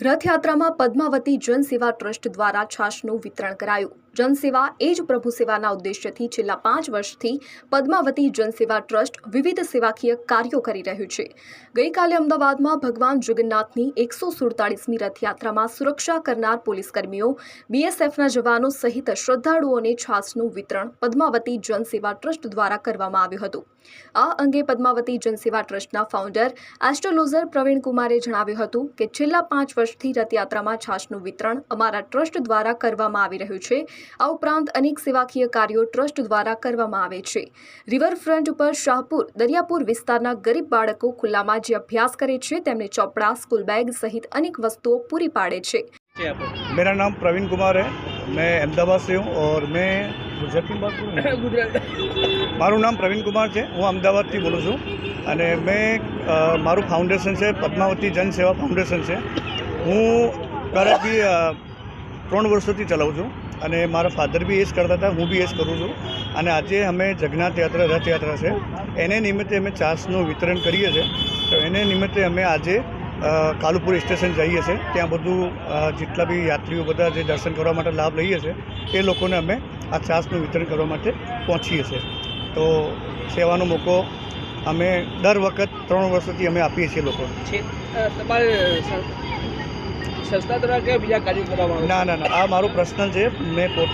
રથયાત્રામાં Padmavati જનસેવા trust દ્વારા છાશનું વિતરણ કરાયું. જનસેવા એ જ પ્રભુ સેવાના ઉદ્દેશ્યથી છેલ્લા પાંચ વર્ષથી પદ્માવતી જનસેવા ટ્રસ્ટ વિવિધ સેવાકીય કાર્યો કરી રહ્યું છે. ગઈકાલે અમદાવાદમાં ભગવાન જગન્નાથની એકસો સુડતાળીસમી રથયાત્રામાં સુરક્ષા કરનાર પોલીસકર્મીઓ બીએસએફના જવાનો સહિત શ્રદ્ધાળુઓને છાશનું વિતરણ પદ્માવતી જનસેવા ટ્રસ્ટ દ્વારા કરવામાં આવ્યું હતું. આ અંગે પદ્માવતી જનસેવા ટ્રસ્ટના ફાઉન્ડર એસ્ટ્રોલોઝર પ્રવીણ કુમારે જણાવ્યું હતું કે છેલ્લા પાંચ વર્ષથી રથયાત્રામાં છાશનું વિતરણ અમારા ટ્રસ્ટ દ્વારા કરવામાં આવી રહ્યું છે આ ઉપરાંત અનેક સેવાકીય કાર્યો ટ્રસ્ટ દ્વારા કરવામાં આવે છે રિવરફ્રન્ટ ઉપર શાહપુર દરિયાપુર વિસ્તારના ગરીબ બાળકો ખુલ્લામાં જે અભ્યાસ કરે છે તેમને ચોપડા સ્કૂલ બેગ સહિત અનેક વસ્તુઓ પૂરી પાડે છે मेरा नाम प्रवीण कुमार है मैं अहमदाबाद से हूँ और मैं ગુજરાતી બાત કરું ગુજરાત મારું નામ પ્રવીણ કુમાર છે હું અમદાવાદથી બોલું છું અને મેં અ, મારું ફાઉન્ડેશન છે પદ્માવતી જન સેવા ફાઉન્ડેશન છે હું કરંટલી અ, ત્રણ વર્ષોથી ચલાવું છું અને મારા ફાધર બી એ જ કરતા હતા હું બી એ જ કરું છું. અને આજે અમે જગન્નાથ યાત્રા રથયાત્રા છે. એને નિમિત્તે અમે ચાસનું વિતરણ કરીએ છીએ. તો એને નિમિત્તે અમે આજે કાલુપુર સ્ટેશન જઈએ છીએ. ત્યાં બધું જેટલા બી યાત્રીઓ બધા જે દર્શન કરવા માટે લાભ લઈએ છીએ એ લોકોને અમે આ છાસનું વિતરણ કરવા માટે પહોંચીએ છીએ. તો સેવાનો મોકો અમે દર વખત ત્રણ વર્ષોથી અમે આપીએ છીએ લોકોને સંસ્થા દ્વારા કે બીજા કાર્યો કરવામાં ના ના ના. આ મારું પર્સનલ છે. મેં પોત